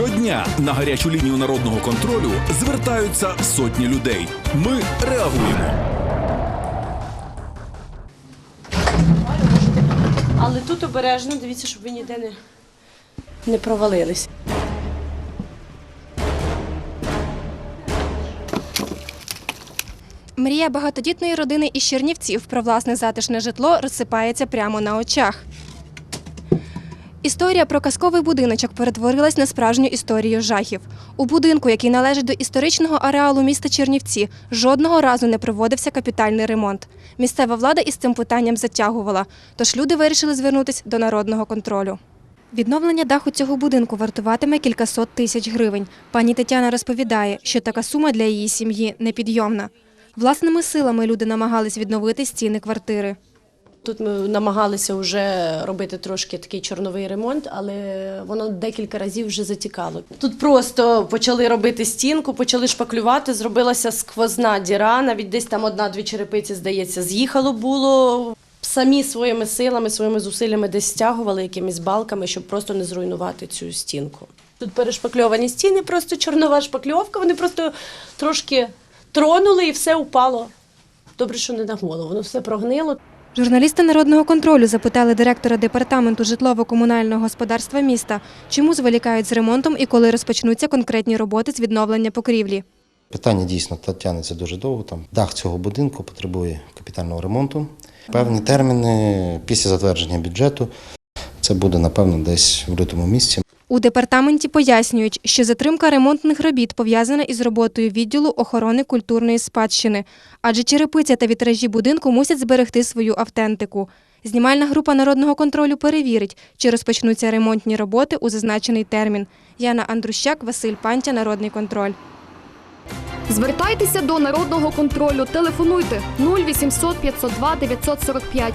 Щодня на гарячу лінію народного контролю звертаються сотні людей. Ми реагуємо. Але тут обережно, дивіться, щоб ви ніде не, не провалились. Мрія багатодітної родини із Чернівців про власне затишне житло розсипається прямо на очах. Історія про казковий будиночок перетворилась на справжню історію жахів. У будинку, який належить до історичного ареалу міста Чернівці, жодного разу не проводився капітальний ремонт. Місцева влада із цим питанням затягувала, тож люди вирішили звернутися до народного контролю. Відновлення даху цього будинку вартуватиме кількасот тисяч гривень. Пані Тетяна розповідає, що така сума для її сім'ї непідйомна. Власними силами люди намагались відновити стіни квартири. Тут ми намагалися вже робити трошки такий чорновий ремонт, але воно декілька разів вже затікало. Тут просто почали робити стінку, почали шпаклювати, зробилася сквозна діра, навіть десь там одна-дві черепиці, здається, з'їхало було. Самі своїми силами, своїми зусиллями десь стягували якимись балками, щоб просто не зруйнувати цю стінку. Тут перешпакльовані стіни, просто чорнова шпакльовка, вони просто трошки тронули і все упало. Добре, що не на голову, воно все прогнило. Журналісти народного контролю запитали директора департаменту житлово-комунального господарства міста, чому зволікають з ремонтом і коли розпочнуться конкретні роботи з відновлення покрівлі. Питання дійсно тягнеться дуже довго. Там дах цього будинку потребує капітального ремонту. Певні терміни після затвердження бюджету. Це буде напевно десь в лютому місяці. У департаменті пояснюють, що затримка ремонтних робіт пов'язана із роботою відділу охорони культурної спадщини, адже черепиця та вітражі будинку мусять зберегти свою автентику. Знімальна група народного контролю перевірить, чи розпочнуться ремонтні роботи у зазначений термін. Яна Андрущак, Василь Пантя, Народний контроль. Звертайтеся до народного контролю. Телефонуйте 0800 502 945